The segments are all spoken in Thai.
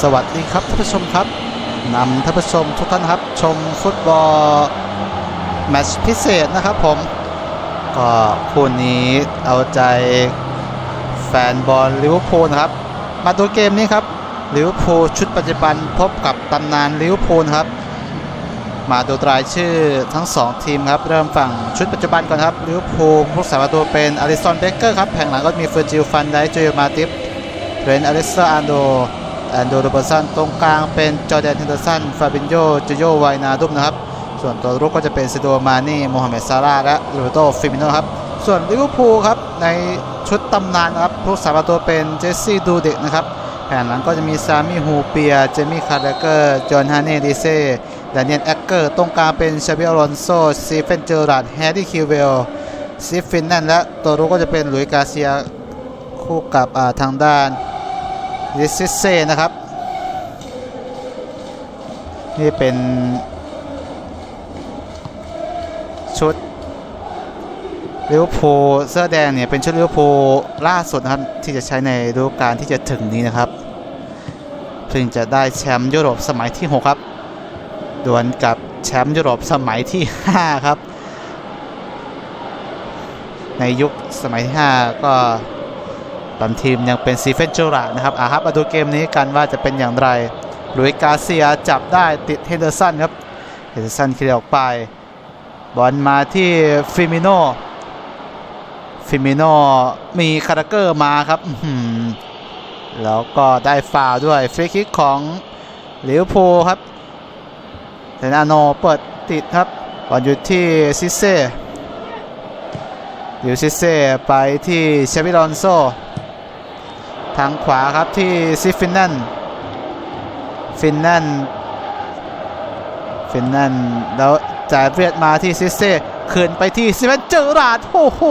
สวัสดีครับท่านผู้ชมครับนำท่านผู้ชมทุกท่านครับ ชมฟุตบอลแมตช์พิเศษนะครับผม ก็คู่นี้เอาใจแฟนบอลลิเวอร์พูลครับ มาดูเกมนี้ครับลิเวอร์พูลชุดปัจจุบันพบกับตำนานลิเวอร์พูลครับ มาดูรายชื่อทั้ง 2 ทีมครับ เริ่มฝั่งชุดปัจจุบันก่อนครับลิเวอร์พูลผู้สาประตูเป็นอลิสันเบเกอร์ครับแผงหลังก็มีเฟอร์จิลฟันไดโจเอมาติฟเรนอเลสเซอร์อันโด แอนโดโรเบอร์สันตรงกลางเป็นจอร์แดนเฮนเดอร์สันฟาบินโยจูโยไวนาดุมนะครับ ส่วนตัวรุกก็จะเป็นซิโดมานี่โมฮัมเหม็ดซาร่าและโรเบโตฟิมิโนครับ ส่วนลิเวอร์พูลครับ ในชุดตำนานครับผู้สาประตูเป็นเจสซี่ดูเด็กนะครับแผนหลังก็จะมีซามิฮูเปีย เจมี่คาร์เดเกอร์ จอห์นฮาน่ดิเซ่ดานิเอลแอคเกอร์ ตรงกลางเป็นชาบิอลอนโซซีเฟนเจอร์ราดแฮร์รี่คิวเวลซิฟฟินแนนและตัวรุกก็จะเป็นลุยกาเซียคู่กับทางด้าน ดิซิเซนะครับ นี่เป็น ชุดลิเวอร์พูลเสื้อแดงเนี่ยเป็นชุดลิเวอร์พูลล่าสุดนะครับ ที่จะใช้ในฤดูกาลที่จะถึงนี้นะครับเพิ่งจะได้แชมป์ยุโรปสมัยที่ 6 ครับดวลกับแชมป์ยุโรปสมัยที่ 5 ครับ ในยุคสมัยที่ 5 ก็ ตอนทีมยังเป็นซีเฟนเจอรานะครับอะครับมาดูเกมนี้กันว่าจะเป็นอย่างไรลุยกาเซียจับได้ติดเฮนเดอร์สันครับเฮนเดอร์สันเคลียร์ออกไป บอลมาที่ฟิมิโนฟิมิโนมีคาราเกอร์มาครับแล้วก็ได้ฟาวล์ด้วยฟรีคิกของลิวพูครับเซนาโนเปิดติดครับบอลอยู่ที่ซิเซ่อยู่ซิเซ่ไปที่เชฟิลอนโซ ทางขวาครับที่ซิฟินแนนฟินแนนฟินแนนแล้วจ่ายเวียดมาที่ซิเซ่คืนไปที่ซิเวนเจอราดโอ้โห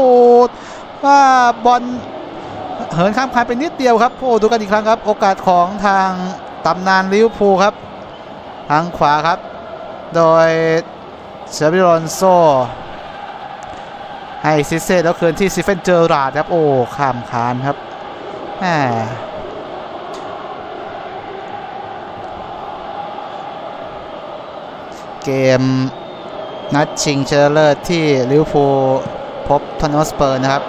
ว่าบอลเหินข้ามคานไปนิดเดียวครับโอ้ดูกันอีกครั้งครับ โอกาสของทางตำนานลิเวอร์พูลครับ ทางขวาครับ โดยเชบิลอนโซให้ซิเซ่แล้วคืนที่ซิเฟนเจอราดครับ โอ้ข้ามคานครับ แหมเกมนัดชิงชนะเลิศที่ลิเวอร์พูลพบทอนอสเปอร์นะครับ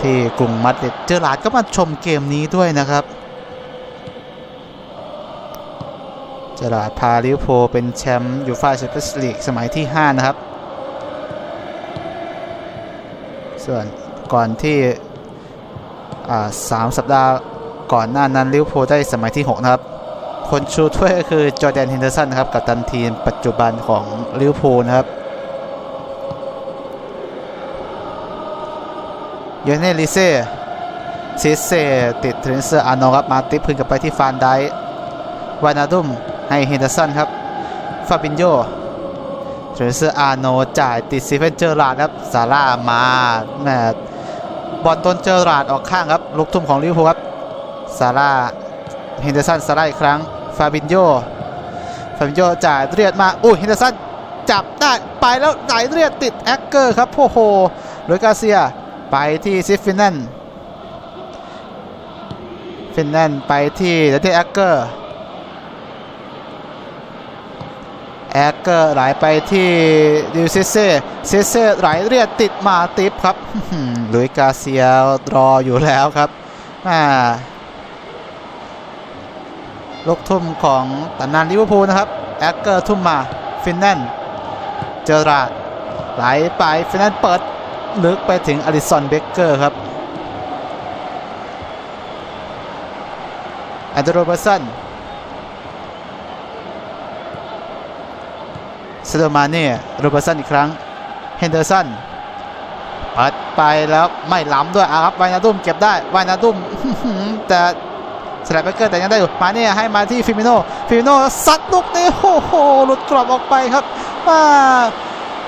ที่กรุงมาดริดเจอราร์ดก็มาชมเกมนี้ด้วยนะครับ เจอราร์ดพาลิเวอร์พูลเป็นแชมป์ยูฟ่าแชมเปี้ยนส์ลีกสมัยที่ 5 นะครับ ส่วนก่อนที่ สามสัปดาห์ก่อนหน้านั้นลิเวอร์พูลได้สมัยที่ 6 นะครับ คนชูถ้วยก็คือจอร์แดนเฮนเดอร์สันครับกับตันทีมปัจจุบันของลิเวอร์พูลนะครับเยเนลิเซ่ซิเซ่ติดเทรนเซอร์อาร์โนครับมาติพื้นกลับไปที่ฟานไดวานาดุมให้เฮนเดอร์สันครับฟาบินโยเทรนเซอร์อาโนจ่ายติดซีเฟนเจอร์ลาดครับซาร่ามาแม บอลต้นเจอราดออกข้างครับลูกทุ่มของลิเวอร์พูลครับซาร่าเฮนเดอร์สันซาร่าอีกครั้งฟาบินโยฟาบินโยจ่ายเรียดมาอุ้ยเฮนเดอร์สันจับได้ไปแล้วไหลเรียดติดแอคเกอร์ครับโอ้โหโรยกาเซียไปที่ซิฟฟินแนนฟินแนนไปที่เดนเทแอคเกอร์ แอคเกอร์ไหลไปที่ดิวซิเซ่ซิเซ่ไหลเรียดติดมาติฟครับลุยกาเซียรออยู่แล้วครับอ่าลูกทุ่มของตำนานลิเวอร์พูลนะครับแอคเกอร์ทุ่มมาฟินแนนเจอราดไหลไปฟินแนนเปิดลึกไปถึงอลิสันเบเกอร์ครับแอนเดโรเบอร์สัน ซาโดมาเน่โรเบอร์สันอีกครั้งเฮนเดอร์สันปัดไปแล้วไม่ล้ำด้วยอะครับวายนาดุมเก็บได้วายนาดุมแต่สลับไปเกอร์แต่ยังได้อยู่มาเนี่ยให้มาที่ฟิมิโนฟิมิโนซัดลูกนี้โอ้โหหลุดกรอบออกไปครับว่า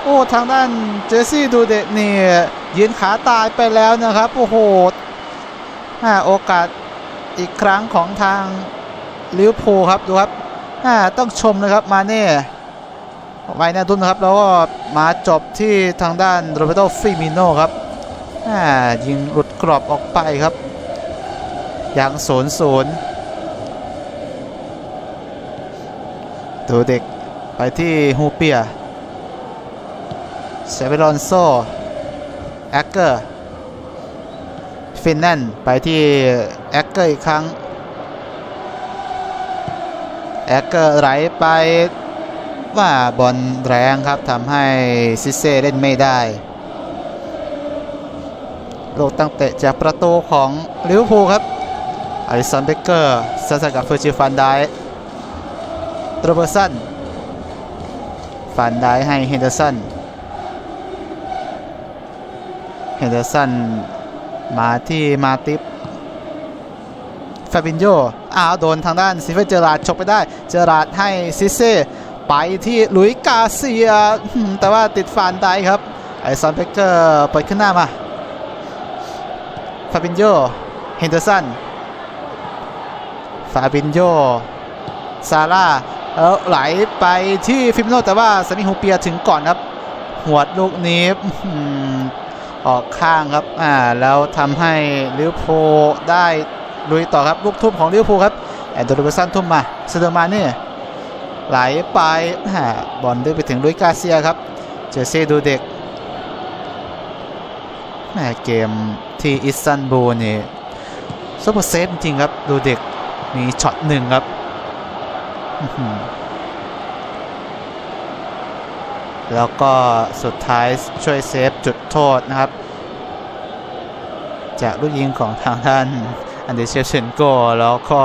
โอ้ทางด้านเจสซี่ดูเดะนี่ยืนขาตายไปแล้วนะครับโอ้โหอ่าโอกาสอีกครั้งของทางลิเวอร์พูลครับดูครับอ่าต้องชมนะครับมาเน่ ไว้นะดุนนะครับ แล้วก็มาจบที่ทางด้านโรเบโตฟิมิโนครับยิงหลุดกรอบออกไปครับอย่างศูนย์ศูนย์ดูเด็กไปที่ฮูเปียเซเวรอนโซแอคเกอร์ฟินแลนด์ไปที่แอคเกอร์อีกครั้งแอคเกอร์ไหลไป ว่าบอลแรงครับทำให้ซิเซ่เล่นไม่ได้ลูกตั้งเตะจากประตูของลิเวอร์พูลครับอลิสันเบเกอร์สัสกับเฟอร์จิฟันไดโรเบอร์สันฟันไดให้เฮนเดอร์สันเฮนเดอร์สันมาที่มาติปฟาบินโยอ้าวโดนทางด้านซิเฟเจอราดฉกไปได้ เจอราดให้ซิเซ่ ไปที่หลุยกาเซีย แต่ว่าติดฟันไดครับ ไอซอนเบเกอร์เปิดขึ้นหน้ามาฟาบินโยเฮนเดอร์สันฟาบินโยซาร่าแล้วไหลไปที่ฟิมโนแต่ว่าสมิฮูเปียถึงก่อนครับ หัวดลูกนี้ออกข้างครับอ่าแล้วทำให้ลิวอร์พูได้ลุยต่อครับ ลูกทุ่มของลิวอร์พูครับแอนโดรูเบอร์สันทุ่มมาเซเดอร์มานี่ ไหลไปบอลได้ไปถึงลุยกาเซียครับ เจอเซดูเด็กแม่เกมที่อิสตันบูลนี่ซุปเปอร์เซฟจริงครับ ดูเด็กมีช็อตหนึ่งครับแล้วก็สุดท้ายช่วยเซฟจุดโทษนะครับ จากลูกยิงของทางด้าน อันเดเชยเชนโกแล้วก็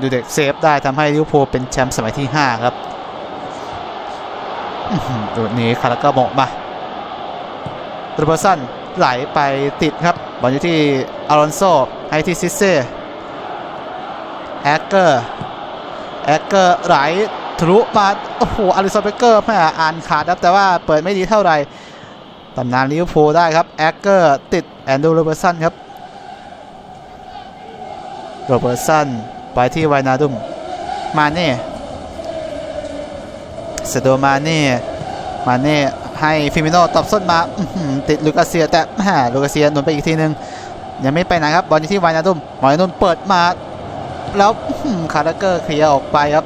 ดูเด็กเซฟได้ทำให้ลิเวอร์พูลเป็นแชมป์สมัยที่ 5 ครับอื้อหือตัวนี้คาราก็โมะมาโรเบอร์สันไหลไปติดครับบอลอยู่ที่อารอนโซให้ที่ซิเซ่แอคเกอร์แอคเกอร์ไหลทะลุมาโอ้โหอาริสันเบเกอร์ไม่อ่านขาดครับ แต่ว่าเปิดไม่ดีเท่าไหร่ตำนานลิเวอร์พูลได้ครับแอคเกอร์ติดแอนดูโรเบอร์สันครับ โรเบอร์ตสันไปที่ไวนาดุมมาเน่เซโดมาเน่มาเน่ให้ฟิมิโนตอบส้นมาติดลูกาเซียแต่แหมลูกาเซียหนุนไปอีกทีนึงยังไม่ไปไหนครับบอลอยู่ที่วายนาดุมวายนาดุมเปิดมา แล้วคาร์เกอร์เคลียร์ออกไปครับ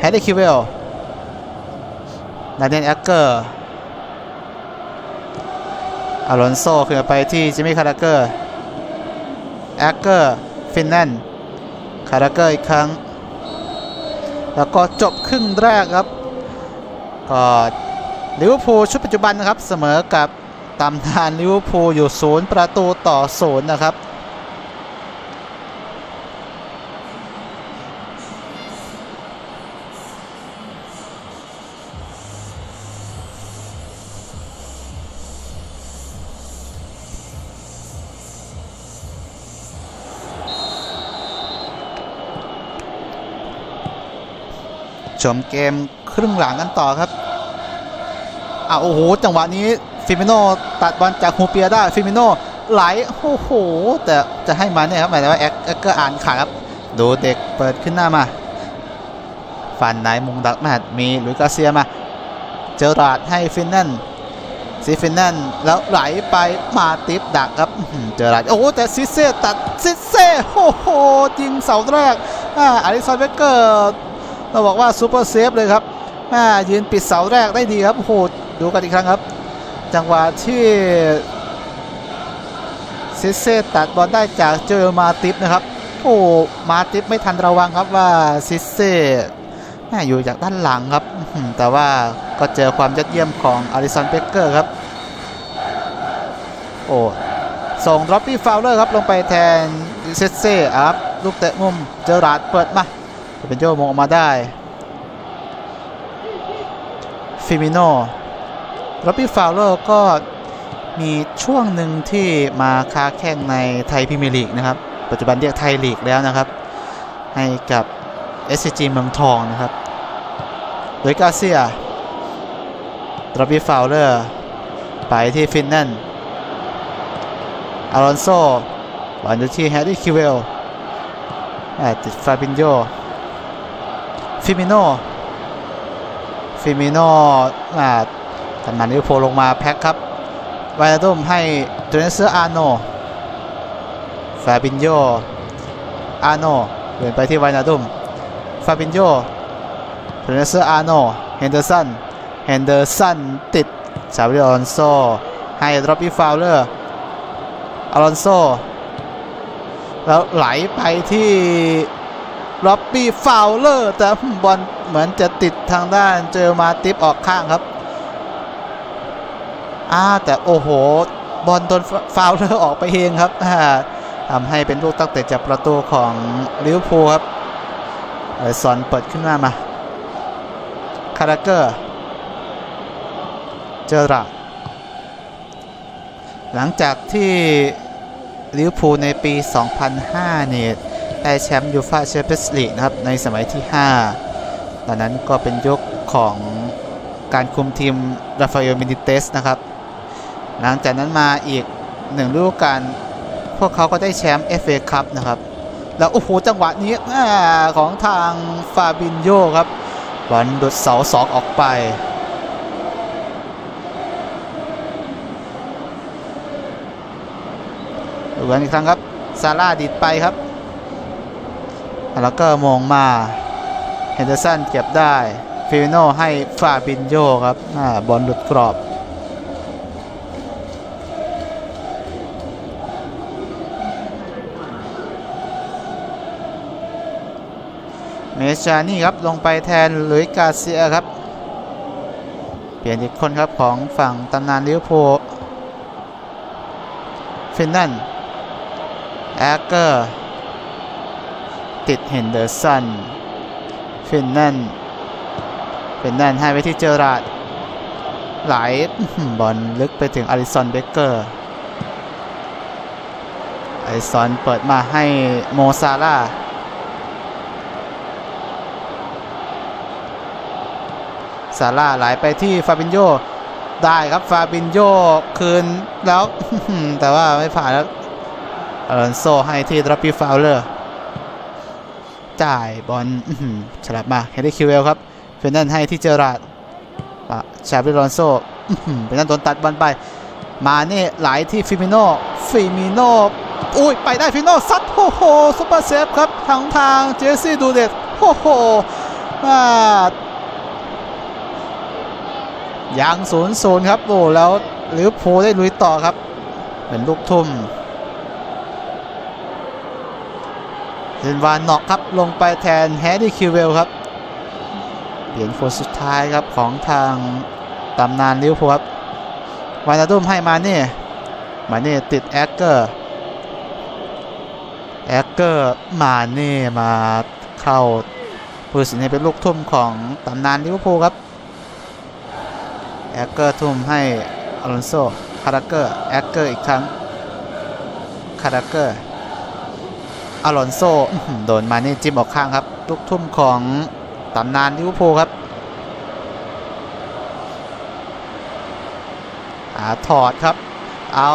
แฮร์รี่คิวเวลนาเดนแอคเกอร์อารอนโซเคลียไปที่จิมมี่คาร์เกอร์แอคเกอร์ฟินแลนด์ คาราเกอร์อีกครั้ง แล้วก็จบครึ่งแรกครับ ก็ลิเวอร์พูลชุดปัจจุบันนะครับ เสมอกับตำนานลิเวอร์พูลอยู่ศูนย์ประตูต่อศูนย์นะครับ มเกมครึ่งหลังกันต่อครับอะโอ้โห จังหวะนี้ฟิมิโนตัดบอลจากฮูเปียได้ฟิมิโนไหลโอ้โห แต่จะให้มาเนี่ยครับหมายถึงว่าแอคแอคเกอร์อ่านขาดครับ ดูเด็กเปิดขึ้นหน้ามาฟันไหนมุงดักแมตมีลุยกาเซียมา เจอราดให้ฟินแนนซีฟินแนนแล้วไหลไปมาติปดักครับ เจอราดโอ้แต่ซิเซ่ตัดซิเซ่โอ้โหยิงเสาแรกอ่าอลิสันเบเกอร์ เราบอกว่าซูเปอร์เซฟเลยครับแม่ยืนปิดเสาแรกได้ดีครับโอ้โหดูกันอีกครั้งครับ จังหวะที่ซิเซตัดบอลได้จากเจอมาติฟนะครับ โอ้มาติฟไม่ทันระวังครับว่าซิเซแม่อยู่จากด้านหลังครับ แต่ว่าก็เจอความยอดเยี่ยมของอาริสันเบเกอร์ครับ โอ้ส่งดรอปปี้ฟาวเลอร์ครับลงไปแทนซิเซครับลูกเตะมุมเจอราดเปิดมา เป็นโยมงออกมาได้ฟิมิโนโรบบี้ฟาวเลอร์ก็มีช่วงหนึ่งที่มาค้าแข่งในไทยพรีเมีลีกนะครับ ปัจจุบันเรียกไทยลีกแล้วนะครับ ให้กับ SCG เมืองทองนะครับ โดยกาเซียโรบบี้ฟาวเลอร์ไปที่ฟินแลนด์อารอนโซบอลอยู่ที่แฮร์รี่คิวเวลติดฟาบินโย ฟิมิโนฟิมิโนอ่าตำนานลิเวอร์พูลลงมาแพ็คครับไวนาดุมให้โจเนเซอร์อาโนฟาบินโยอาโนเปลี่ยนไปที่ไวนาดุมฟาบินโยเรนเซอร์อาร์โนเฮนเดอร์สันเฮนเดอร์สันติดชาบิออนโซให้ดรอปปี้ฟาวเลอร์อลอนโซแล้วไหลไปที่ ล็อบบี้ฟาวเลอร์ แต่บอลเหมือนจะติดทางด้านเจอมาติฟออกข้างครับอ่าแต่โอ้โห บอลโดนฟาวเลอร์ออกไปเองครับทำให้เป็นลูกตั้งแต่จากประตูของลิเวอร์พูลครับเออซอนเปิดขึ้นมามาคาราเกอร์เจอราร์ดหลังจากที่ลิเวอร์พูลในปี 2005 เนี่ย ได้แชมป์ยูฟาแชมเปี้ยนส์ลีกนะครับในสมัยที่ 5 ตอนนั้นก็เป็นยุคของการคุมทีมราฟาเอลมินิเตสนะครับ หลังจากนั้นมาอีกหนึ่งฤดูกาลพวกเขาก็ได้แชมป์ FA คัพนะครับ แล้วโอ้โหจังหวะนี้ของทางฟาบินโยครับบอลดุดเสาสองออกไปดูกันอีกครั้งครับซาร่าดิดไปครับ แล้วก็มองมาเฮนเดอร์สันเก็บได้ฟิโนให้ฟาบินโยครับอบอลหลุดกรอบ เมชานี่ครับลงไปแทนลุยกาเซียครับ เปลี่ยนอีกคนครับของฝั่งตำนานลิเวอร์พูลฟินนันแอคเกอร์ ติดเฮนเดอร์สันฟินแนนฟินนันให้ไปที่เจอราดไหลบอลลึกไปถึงอาริสันเบเกอร์อาริสันเปิดมาให้โมซาร่าซาร่าห์ไหลไปที่ฟาบินโยได้ครับฟาบินโยคืนแล้วแต่ว่าไม่ผ่านแล้วอลอนโซให้ที่ดรอปปี้ฟาวเลอร์ จ่ายบอลฉลับมาเฮนรี่คิวเอลครับเฟนนันให้ที่เจอราดอะชาบิลอนโซเป็นนั่นโดนตัดบอลไป มาเน่ไหลที่ฟิมิโนฟิมิโนอุ้ยไปได้ฟิมิโนซัดโอ้โหซุปเปอร์เซฟครับทางทางเจสซี่ดูเด็ดโอ้โหมายังศูนย์ศูนย์ครับโอ้แล้วลิเวอร์พูลได้ลุยต่อครับ เป็นลูกทุ่ม เซนวานเนอกครับลงไปแทนแฮร์รี่คิวเวลครับเปลี่ยนคนสุดท้ายครับของทางตำนานลิวพูครับวานาดุมให้มาเน่มาเน่ติดแอคเกอร์แอคเกอร์มาเน่มาเข้าผู้สินเป็นลูกทุ่มของตำนานลิเวอร์พูลครับแอคเกอร์ทุ่มให้อลอนโซคาราเกอร์แอคเกอร์อีกครั้งคาราเกอร์ อลอนโซโดนมานี่จิ้มออกข้างครับลูกทุ่มของตำนานลิเวอร์พูลครับอาถอดครับ เอา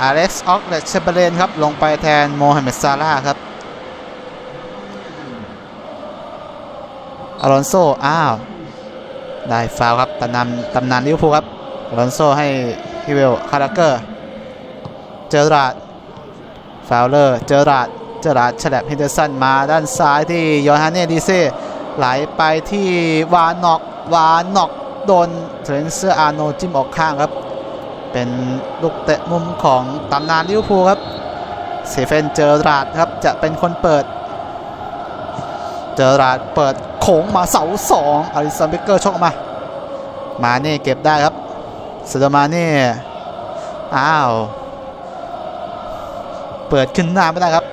อาเล็กซ์ออกเลชเชเบเลนครับ ลงไปแทนโมฮัมเหม็ดซาร่าครับอลอนโซอ้าว ได้ฟาวครับตำนานตำนานลิเวอร์พูลครับอลอนโซให้ฮิเวลคาราเกอร์ เจอราดฟาวเลอร์ เจอราด จอราดฉลับเฮนเดอร์สันมาด้านซ้ายที่ยอห์นฮานเนดีเซ่ไหลไปที่วานอกวานอกโดนเทรนเซอร์อาโนจิ้มออกข้างครับ เป็นลูกเตะมุมของตำนานลิเวอร์พูลครับเซเฟนเจอราดครับจะเป็นคนเปิด เจอราดเปิดโขงมาเสาสองอาริสันเบเกอร์ชกออกมา มาเน่เก็บได้ครับสดมาเน่อ้าว เปิดขึ้นหน้าไม่ได้ครับ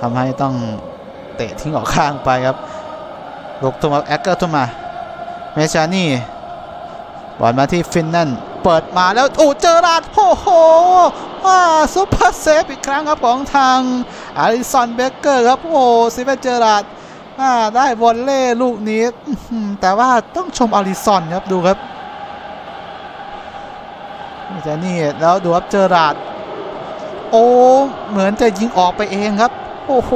ทำให้ต้องเตะทิ้งออกข้างไปครับลูกทุ่มแอคเกอร์ทุมาเมชานี่บอลมาที่ฟินนั่นเปิดมาแล้วโอ้เจอราดโอ้โหอ่าซุปเปอร์เซฟอีกครั้งครับของทางอาริสันเบเกอร์ครับโอ้ซิเวนเจอราดอ่าได้วอลเล่ลูกนี้แต่ว่าต้องชมอาริสันครับดูครับเมชานี่แล้วดูครับเจอราดโอ้เหมือนจะยิงออกไปเองครับ โอ้โห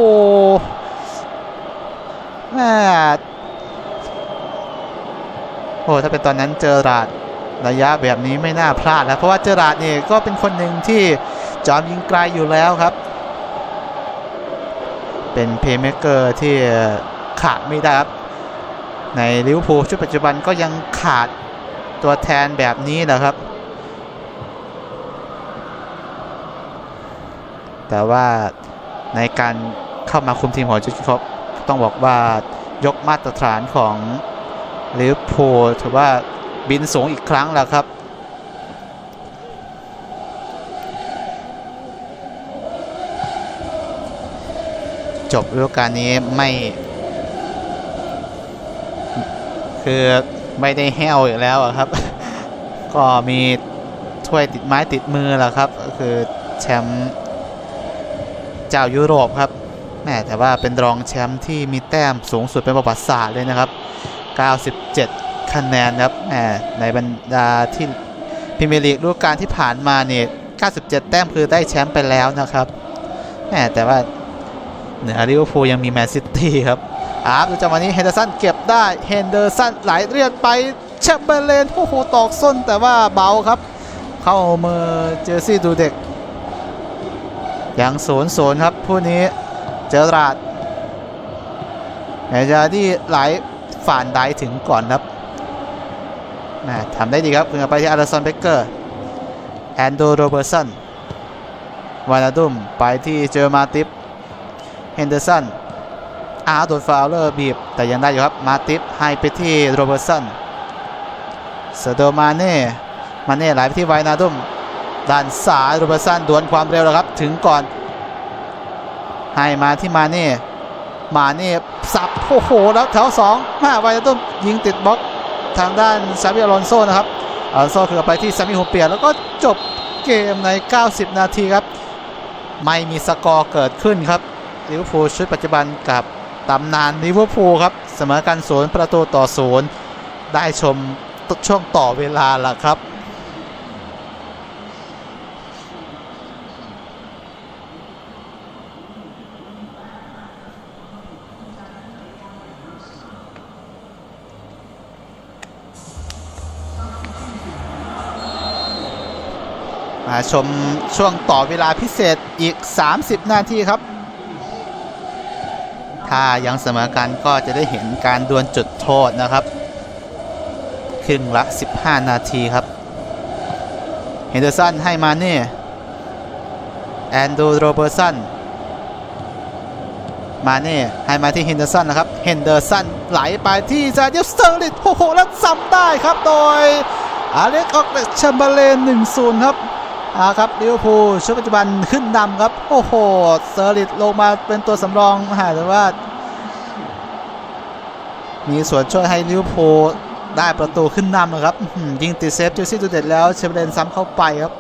แม่โอ้ถ้าเป็นตอนนั้นเจอราดระยะแบบนี้ไม่น่าพลาดแล้วเพราะว่าเจอราดนี่ก็เป็นคนหนึ่งที่จอมยิงไกลอยู่แล้วครับ เป็นเพย์เมเกอร์ที่ขาดไม่ได้ครับ ในลิเวอร์พูลชุดปัจจุบันก็ยังขาดตัวแทนแบบนี้นะครับ แต่ว่า ในการเข้ามาคุมทีมของจูครอปต้องบอกว่ายกมาตรฐานของลิเวอร์พูลถือว่าบินสูงอีกครั้งแล้วครับจบฤดูกาลนี้ไม่ คือไม่ได้แห้วอีกแล้วครับ ก็มีถ้วยติดไม้ติดมือแล้วครับก็คือแชมป์ เจ้ายุโรปครับแหมแต่ว่าเป็นรองแชมป์ที่มีแต้มสูงสุดเป็นประวัติศาสตร์เลยนะครับ 97 คะแนนครับแหมในบรรดาที่พรีเมียร์ลีกฤดูกาลที่ผ่านมาเนี่ย97 แต้มคือได้แชมป์ไปแล้วนะครับแหมแต่ว่าเหนือลิเวอร์พูลยังมีแมนซิตี้ครับอาร์ดูจังหวะนี้เฮนเดอร์สันเก็บได้เฮนเดอร์สันไหลเรียนไปแชมเบอร์เลนโอ้โหตอกส้นแต่ว่าเบาครับ เข้ามือเจอซี่ดูเด็ก ยังศูนย์ศูนย์ครับผู้นี้เจอราดเนจาที่ไหลฝ่านได้ถึงก่อนครับแมทำได้ดีครับคืนไปที่อาร์ซอนเบเกอร์แอนโดโรเบอร์สันวานาดุมไปที่เจอมาติฟเฮนเดอร์สันอาร์โดนฟาวเลอร์บีบ แต่ยังได้อยู่ครับมาติฟให้ไปที่โรเบอร์สันเซโดมาเน่มาเน่ไหลไปที่ไวนาดุม ด้านซ้ายโรเบอร์สันดวลความเร็วแล้วครับ ถึงก่อน ให้มาที่มาเน่มาเน่สับโอ้โหแล้วแถว2มาไวนาดุมยิงติดบล็อกทางด้านซาบิอลอนโซนะครับอลอนโซคือไปที่ซามิโฮเปียแล้วก็จบเกมใน 90 นาทีครับ ไม่มีสกอร์เกิดขึ้นครับลิเวอร์พูลชุดปัจจุบันกับตำนานลิเวอร์พูลครับ เสมอกันศูนย์ประตูต่อศูนย์ได้ชมช่วงต่อเวลาละครับ ชมช่วงต่อเวลาพิเศษอีก 30 นาทีครับ ถ้ายังเสมอกันก็จะได้เห็นการดวลจุดโทษนะครับครึ่งละ 15 นาทีครับ เฮนเดอร์สันให้มาเน่แอนดูโรเบอร์สันมาเน่ให้มาที่เฮนเดอร์สันนะครับ เฮนเดอร์สันไหลไปที่ซาเดียสเตอร์ลิตโอ้โหแล้วซ้ำได้ครับ โดยอาเล็กออกเลชัมเบเลน1-0 ครับ อ่าครับลิเวอร์พูลชุดปัจจุบันขึ้นนำครับ โอ้โหเซอร์ลิตลงมาเป็นตัวสำรองหาแต่ว่า มีส่วนช่วยให้ลิเวอร์พูลได้ประตูขึ้นนำนะครับยิงติดเซฟเจอซี่ดูเด็ดแล้วเชมเบรนซ้ำเข้าไปครับ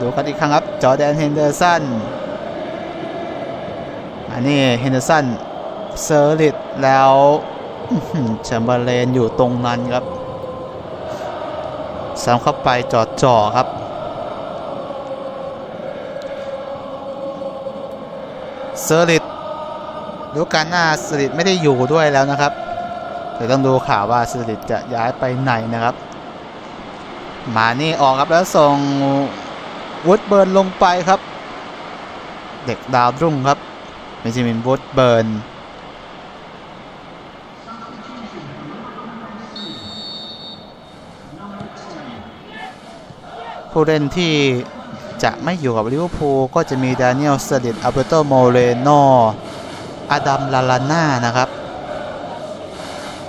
ดูกันอีกครั้งครับ จอแดนเฮนเดอร์สันอันนี้เฮนเดอร์สันเซอร์ลิตแล้วแชมเบอร์เลนอยู่ตรงนั้นครับ ซ้ำเข้าไปจอดจ่อครับ เซอร์ลิตดูการหน้าเซอร์ลิตไม่ได้อยู่ด้วยแล้วนะครับเดี๋ยวต้องดูข่าวว่าเซอร์ลิตจะย้ายไปไหนนะครับ มานี่ออกครับแล้วส่งวูดเบิร์นลงไปครับ เด็กดาวรุ่งครับเบนจามินวูดเบิร์น ผู้เล่นที่จะไม่อยู่กับลิเวอร์พูลก็จะมีดานิเอลสเดตอัลเบโตโมเรโนอดัมลาลาน่านะครับ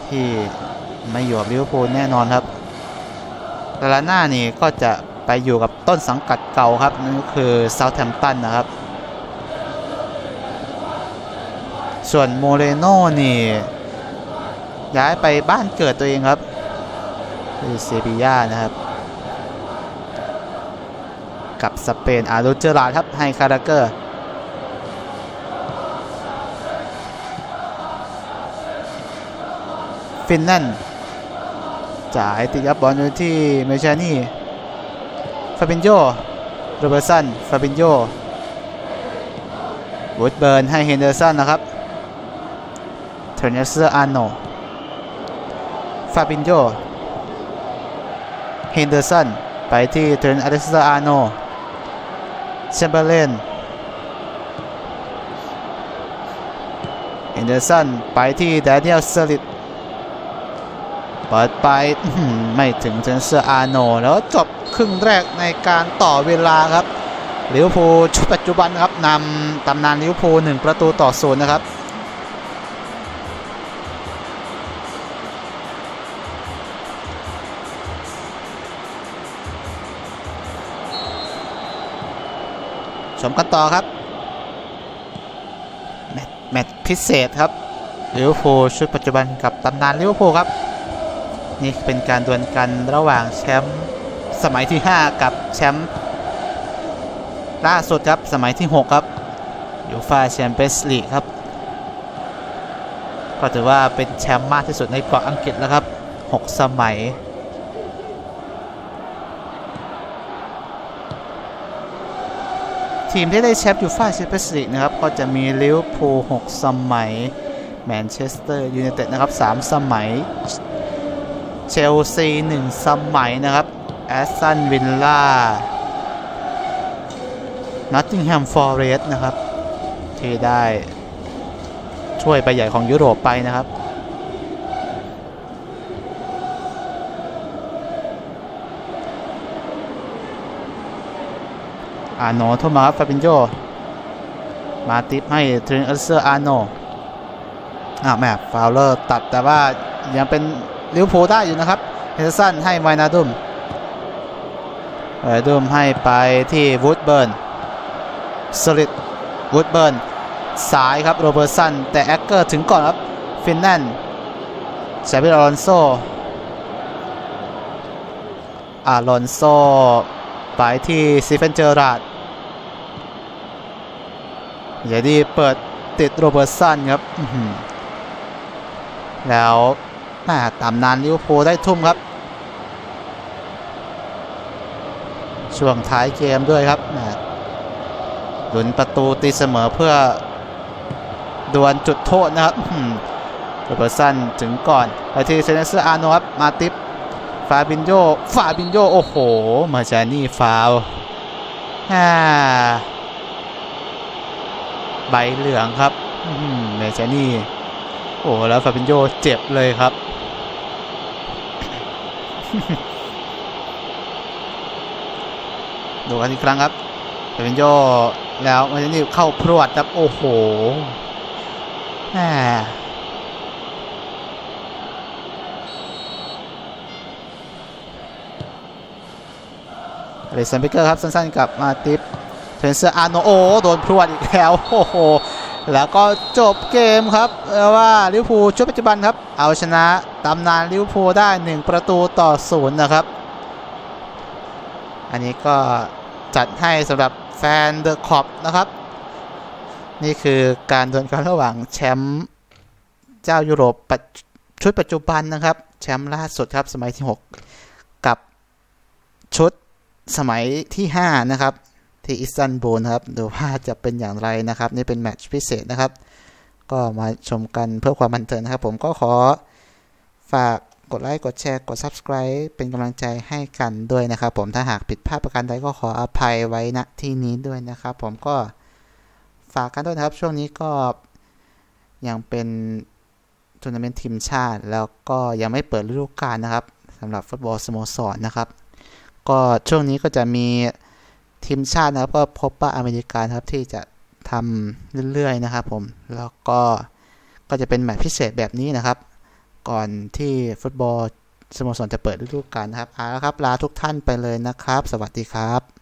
ที่ไม่อยู่กับลิเวอร์พูลแน่นอนครับลาลาน่านี่ก็จะไปอยู่กับต้นสังกัดเก่าครับนั่นก็คือเซาท์แฮมป์ตันนะครับ ส่วนโมเรโนนี่ย้ายไปบ้านเกิดตัวเองครับคือเซบีย่านะครับ กับสเปนอารูเจอราครับให้คาราเกอร์ฟินนั่นจ่ายติดยับบอลอยู่ที่เมชานี่ฟาบินโยโรเบอร์สันฟาบินโยวูดเบิร์นให้เฮนเดอร์สันนะครับเทรนเนสเซอร์อาร์โนฟาบินโยเฮนเดอร์สันไปที่เทรนอเลสเซอร์อาโน เชมเบอร์เลนนเดอร์สันไปที่แดเนียลสลิตเปิดไปไม่ถึงเซนเซอร์อาโน แล้วจบครึ่งแรกในการต่อเวลาครับลิเวอร์พูลชุดปัจจุบันครับนำตำนานลิเวอร์พูลหนึ่งประตูต่อศูนย์นะครับ ชมกันต่อครับแมตช์แมตช์พิเศษครับลิเวอร์พูลชุดปัจจุบันกับตำนานลิเวอร์พูลครับ นี่เป็นการดวลกันระหว่างแชมป์สมัยที่ 5 กับแชมป์ล่าสุดครับสมัยที่ 6 ครับยูฟาแชมเปี้ยนส์ลีกครับ ก็ถือว่าเป็นแชมป์มากที่สุดในเกาะอังกฤษแล้วครับ 6 สมัย ทีมที่ได้แชมป์ยูฟ่าแชมเปี้ยนส์ลีกนะครับ ก็จะมีลิเวอร์พูล6สมัย แมนเชสเตอร์ยูไนเต็ดนะครับ 3 สมัย เชลซี 1 สมัยนะครับ แอสตันวิลล่านอตติงแฮมฟอร์เรสต์นะครับ ที่ได้ช่วยไปใหญ่ของยุโรปไปนะครับ อาโนโทมาครับฟาบินโยมาติปให้เทรนเออร์เซอร์อาโนอ่าแม่ฟาวเลอร์ตัดแต่ว่ายังเป็นลิวอร์พูได้อยู่นะครับเฮเดส์สันให้ไวนาดุมไวนาดุมให้ไปที่วูดเบิร์นสลิดวูดเบิร์นสายครับโรเบอร์สันแต่แอคเกอร์ถึงก่อนครับฟินแลนด์แซบิลอลอนโซอารอนโซไปที่ซีเฟนเจอราด อย่าดีเปิดติดโรเบอร์ตสันครับแล้วแม่ตำนานลิเวอร์พูลได้ทุ่มครับ ช่วงท้ายเกมด้วยครับหลุนประตูตีเสมอเพื่อดวลจุดโทษนะครับโรเบอร์ตสันถึงก่อนไปที่เซเนเซอร์อาโนครับมาติปฟาบินโยฟาบินโยโอ้โห มาจานี่ฟาวอ่า ใบเหลืองครับอื้อหือเมจานี่ โอ้แล้วฟาบินโยเจ็บเลยครับ ดูกันอีกครั้งครับฟาบินโยแล้วเมจานี่เข้าพรวดครับ โอ้โหอ่าอเลสันเบเกอร์ครับ สั้นๆกลับมาติป เทนเซอร์อาโนโอโดนพรวดอีกแล้วโอ้โหแล้วก็จบเกมครับว่าลิเวอร์พูลชุดปัจจุบันครับ เอาชนะตำนานลิเวอร์พูลได้ 1 ประตูต่อศูนย์นะครับ อันนี้ก็จัดให้สำหรับแฟนเดอะคอปนะครับ นี่คือการดวลกันระหว่างแชมป์เจ้ายุโรปชุดปัจจุบันนะครับ แชมป์ล่าสุดครับสมัยที่ 6 กับชุดสมัยที่ 5 นะครับ ที่อิสตันบูลครับดูว่าจะเป็นอย่างไรนะครับ นี่เป็นแมตช์พิเศษนะครับ ก็มาชมกันเพื่อความบันเทิงนะครับ ผมก็ขอฝากกดไลค์กดแชร์กด Subscribe เป็นกำลังใจให้กันด้วยนะครับ ผมถ้าหากผิดพลาดประการใดก็ขออภัยไว้ณที่นี้ด้วยนะครับ ผมก็ฝากกันด้วยนะครับ ช่วงนี้ก็ยังเป็นทัวร์นาเมนต์ทีมชาติ แล้วก็ยังไม่เปิดฤดูกาลนะครับสำหรับฟุตบอลสโมสรนะครับ ก็ช่วงนี้ก็จะมี ทีมชาตินะครับก็พบว่าอเมริกาครับที่จะทำเรื่อยๆนะครับผมแล้วก็ก็จะเป็นแมตช์พิเศษแบบนี้นะครับ ก่อนที่ฟุตบอลสโมสรจะเปิดฤดูกาลนะครับเอาละครับลาทุกท่านไปเลยนะครับ สวัสดีครับ